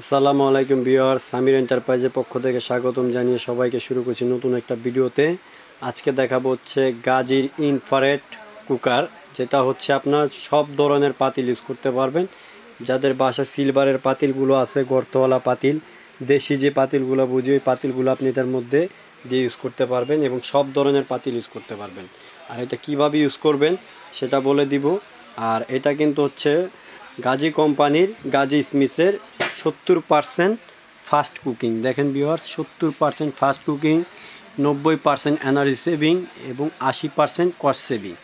আসসালামু আলাইকুম বিয়ার সামির এন্টারপ্রাইজের পক্ষ থেকে স্বাগতম জানিয়ে সবাইকে শুরু করছি নতুন একটা ভিডিওতে। আজকে দেখাবো হচ্ছে গাজির ইনফারেট কুকার, যেটা হচ্ছে আপনার সব ধরনের পাতিল ইউজ করতে পারবেন। যাদের বাসায় সিলভারের পাতিলগুলো আছে, গর্তওয়ালা পাতিল, দেশি যে পাতিলগুলো বুঝি, ওই পাতিলগুলো আপনি এটার মধ্যে দিয়ে ইউজ করতে পারবেন এবং সব ধরনের পাতিল ইউজ করতে পারবেন। আর এটা কীভাবে ইউজ করবেন সেটা বলে দিব। আর এটা কিন্তু হচ্ছে গাজী কোম্পানির গাজী স্মিথের সত্তর পারসেন্ট ফাস্ট কুকিং দেখেন ভিউয়ার্স সত্তর পারসেন্ট ফাস্ট কুকিং নব্বই পারসেন্ট এনার্জি সেভিং এবং আশি পারসেন্ট কস্ট সেভিং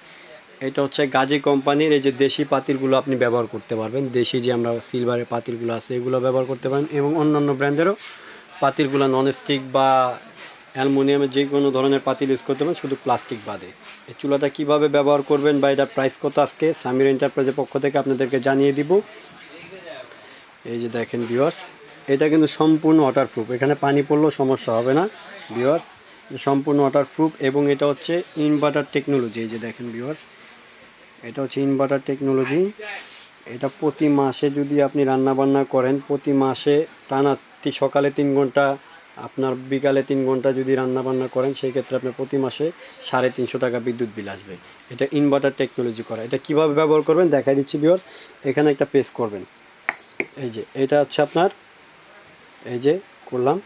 এটা হচ্ছে গাজী কোম্পানির এই যে দেশি পাতিলগুলো আপনি ব্যবহার করতে পারবেন। দেশি যে আমরা সিলভারের পাতিলগুলো আছে, এগুলো ব্যবহার করতে পারেন এবং অন্যান্য ব্র্যান্ডেরও পাতিলগুলো ননস্টিক বা অ্যালুমিনিয়ামের যে কোনো ধরনের পাতিল ইউজ করতে পারেন, শুধু প্লাস্টিক বাদে। এই চুলাটা কীভাবে ব্যবহার করবেন বা এটার প্রাইস কত আজকে সামির এন্টারপ্রাইজের পক্ষ থেকে আপনাদেরকে জানিয়ে দিব। এই যে দেখেন ভিউয়ার্স এটা কিন্তু সম্পূর্ণ ওয়াটারপ্রুফ এখানে পানি পড়লেও সমস্যা হবে না ভিওয়ার্স সম্পূর্ণ ওয়াটারপ্রুফ এবং এটা হচ্ছে ইনভার্টার টেকনোলজি এই যে দেখেন ভিওয়ার্স এটা হচ্ছে ইনভার্টার টেকনোলজি এটা প্রতি মাসে যদি আপনি রান্না বান্না করেন, প্রতি মাসে টানা সকালে তিন ঘণ্টা, আপনার বিকালে তিন ঘণ্টা যদি রান্না বান্না করেন, সেই ক্ষেত্রে আপনার প্রতি মাসে সাড়ে তিনশো টাকা বিদ্যুৎ বিল আসবে। এটা ইনভার্টার টেকনোলজি করা। এটা কীভাবে ব্যবহার করবেন? দেখা দিচ্ছি ভিউয়ার্স এখানে একটা পেস করবেন। এই যে, এটা হচ্ছে আপনার, এই যে, করলাম।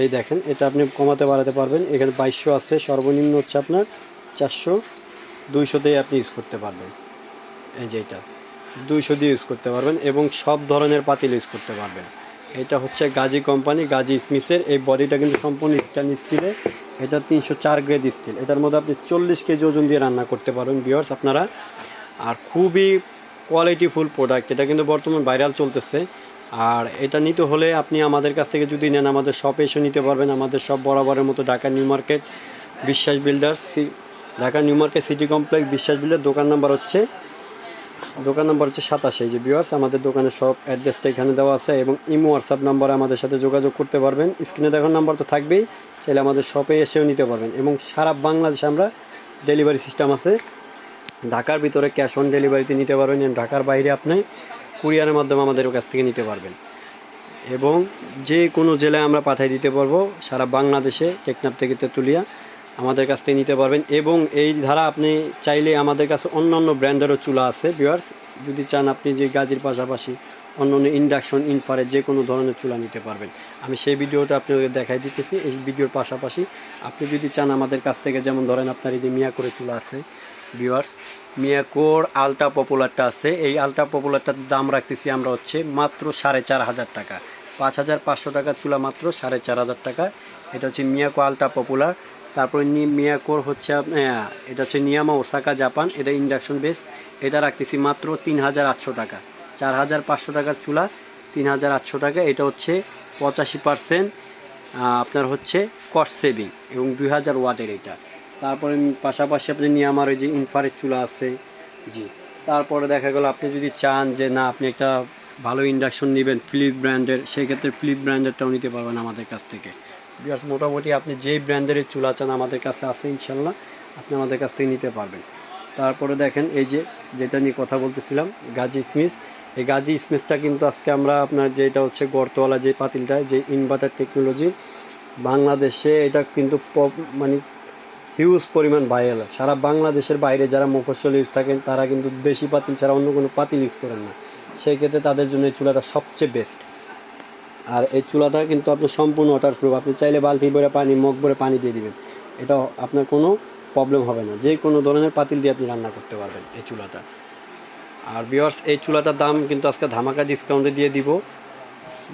এই দেখেন, এটা আপনি কমাতে বাড়াতে পারবেন। এখানে বাইশশো আছে, সর্বনিম্ন হচ্ছে আপনার চারশো দুইশোতেই আপনি ইউজ করতে পারবেন। এই যে এটা, দুইশো দিয়ে ইউজ করতে পারবেন এবং সব ধরনের পাতিল ইউজ করতে পারবেন। এটা হচ্ছে গাজী কোম্পানি, গাজী স্মিথের। এই বডিটা কিন্তু সম্পূর্ণ স্টেন স্টিলের এটা তিনশো চার গ্রেড স্টিল এটার মধ্যে আপনি চল্লিশ কেজি ওজন দিয়ে রান্না করতে পারবেন বিয়ার্স আপনারা। আর খুবই কোয়ালিটিফুল প্রোডাক্ট এটা কিন্তু বর্তমান ভাইরাল চলতেছে। আর এটা নিতে হলে আপনি আমাদের কাছ থেকে যদি নেন, আমাদের শপে এসে নিতে পারবেন। আমাদের সব বরাবরের মতো Dhaka new market, Biswas builders Dhaka new market city complex Biswas builder দোকান নাম্বার হচ্ছে, দোকান নাম্বার হচ্ছে সাতাশে। যে ভিউয়ার্স আমাদের দোকানের সব অ্যাড্রেসটা এখানে দেওয়া আছে এবং ইমো হোয়াটসঅ্যাপ নাম্বারে আমাদের সাথে যোগাযোগ করতে পারবেন। স্ক্রিনে দেখার নাম্বার তো থাকবেই, চাইলে আমাদের শপে এসেও নিতে পারবেন। এবং সারা বাংলাদেশে আমরা ডেলিভারি সিস্টেম আছে। ঢাকার ভিতরে ক্যাশ অন ডেলিভারিতে নিতে পারবেন ঢাকার বাইরে আপনি কুরিয়ারের মাধ্যমে আমাদের কাছ থেকে নিতে পারবেন। এবং যে কোনো জেলায় আমরা পাঠিয়ে দিতে পারব, সারা বাংলাদেশে টেকনাফ থেকে তেঁতুলিয়া আমাদের কাছ থেকে নিতে পারবেন। এবং এই ধারা আপনি চাইলে আমাদের কাছে অন্য অন্য ব্র্যান্ডেরও চুলা আছে ভিউয়ার্স যদি চান আপনি যে গাজির পাশাপাশি অন্য অন্য ইন্ডাকশন ইনফারে যে কোনো ধরনের চুলা নিতে পারবেন। আমি সেই ভিডিওটা আপনাদের দেখাই দিতেছি। এই ভিডিওর পাশাপাশি আপনি যদি চান আমাদের কাছ থেকে, যেমন ধরেন আপনার এই যে মিয়া করে চুলা আছে ভিউয়ার্স মিয়াকোর আলট্রা পপুলারটা আছে। এই আলট্রা পপুলারটার দাম রাখতেছি আমরা হচ্ছে মাত্র সাড়ে চার হাজার টাকা। পাঁচ হাজার পাঁচশো টাকার চুলা মাত্র সাড়ে চার হাজার টাকা। এটা হচ্ছে মিয়াকো আলট্রা পপুলার। তারপরে নি মিয়াকোর হচ্ছে এটা হচ্ছে নিয়ামা ওসাকা জাপান। এটা ইন্ডাকশন বেস এটা রাখতেছি মাত্র তিন হাজার আটশো টাকা। চার হাজার পাঁচশো টাকার চুলা, তিন হাজার আটশো টাকা। এটা হচ্ছে পঁচাশি পার্সেন্ট আপনার হচ্ছে কস্ট সেভিং এবং দুই হাজার ওয়াটের এটা। তারপরে পাশাপাশি আপনি নিয়ে আমার ওই যে ইনফারের চুলা আছে। জি। তারপরে দেখা গেল আপনি যদি চান যে না, আপনি একটা ভালো ইন্ডাকশন নেবেন ফিলিপ ব্র্যান্ডের সেই ক্ষেত্রে ফিলিপ ব্র্যান্ডেরটাও নিতে পারবেন আমাদের কাছ থেকে। বিকজ মোটামুটি আপনি যেই ব্র্যান্ডের চুলা চান আমাদের কাছে আছে ইনশাল্লাহ, আপনি আমাদের কাছ থেকে নিতে পারবেন। তারপরে দেখেন এই যে যেটা নিয়ে কথা বলতেছিলাম, গাজী স্মিথ। এই গাজী স্মিথটা কিন্তু আজকে আমরা আপনার যেটা হচ্ছে গর্তওয়ালা যে পাতিলটা, যে ইনভার্টার টেকনোলজি বাংলাদেশে এটা কিন্তু মানে হিউজ পরিমাণ ভাইরাল সারা বাংলাদেশের বাইরে যারা মফস্বল ইউজ থাকেন, তারা কিন্তু দেশি পাতিল ছাড়া অন্য কোনো পাতিল ইউজ করেন না। সেই ক্ষেত্রে তাদের জন্য এই চুলাটা সবচেয়ে বেস্ট আর এই চুলাটা কিন্তু আপনার সম্পূর্ণ ওয়াটার প্রুফ আপনি চাইলে বালতি ভরে পানি, মগ ভরে পানি দিয়ে দিবেন। এটা আপনার কোনো প্রবলেম হবে না। যে কোনো ধরনের পাতিল দিয়ে আপনি রান্না করতে পারবেন এই চুলাটা। আর বিয়ার্স এই চুলাটার দাম কিন্তু আজকে ধামাকা ডিসকাউন্টে দিয়ে দিব।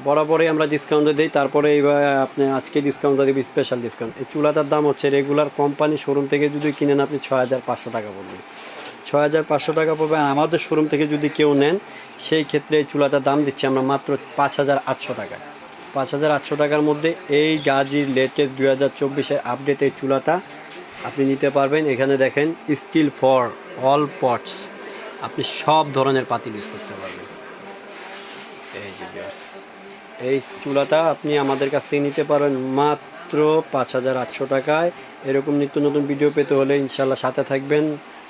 বরাবরই আমরা ডিসকাউন্টে দিই, তারপরে এইবার আপনি আজকে ডিসকাউন্টটা দিব স্পেশাল ডিসকাউন্ট এই চুলাটার দাম হচ্ছে রেগুলার কোম্পানি শোরুম থেকে যদি কিনেন আপনি ছয় হাজার পাঁচশো টাকা পড়বে। ছয় হাজার পাঁচশো টাকা পড়বে আমাদের শোরুম থেকে যদি কেউ নেন, সেই ক্ষেত্রে এই চুলাটার দাম দিচ্ছি আমরা মাত্র পাঁচ হাজার আটশো টাকা। পাঁচ হাজার আটশো টাকার মধ্যে এই গাজির লেটেস্ট দুই হাজার চব্বিশের আপডেট এই চুলাটা আপনি নিতে পারবেন। এখানে দেখেন স্টিল ফর অল পটস আপনি সব ধরনের পাতিল ইউজ করতে পারবেন। এই যে এই চুলাটা আপনি আমাদের কাছ থেকে নিতে পারেন মাত্র পাঁচ হাজার আটশো টাকায়। এরকম নিত্য নতুন ভিডিও পেতে হলে ইনশাল্লাহ সাথে থাকবেন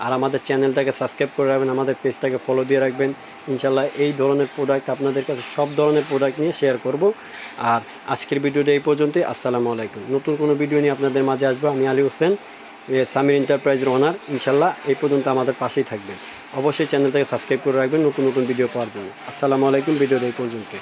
আর আমাদের চ্যানেলটাকে সাবস্ক্রাইব করে রাখবেন, আমাদের পেজটাকে ফলো দিয়ে রাখবেন। ইনশাল্লাহ এই ধরনের প্রোডাক্ট আপনাদের কাছে সব ধরনের প্রোডাক্ট নিয়ে শেয়ার করব। আর আজকের ভিডিওটা এই পর্যন্তই, আসসালামু আলাইকুম। নতুন কোনো ভিডিও নিয়ে আপনাদের মাঝে আসব, আমি আলী হোসেন সামির এন্টারপ্রাইজের ওনার ইনশাল্লাহ এই পর্যন্ত আমাদের পাশেই থাকবেন। অবশ্যই চ্যানেলটাকে সাবস্ক্রাইব করে রাখবেন নতুন নতুন ভিডিও পাওয়ার জন্য। আসসালামু আলাইকুম ভিডিওটা এই পর্যন্ত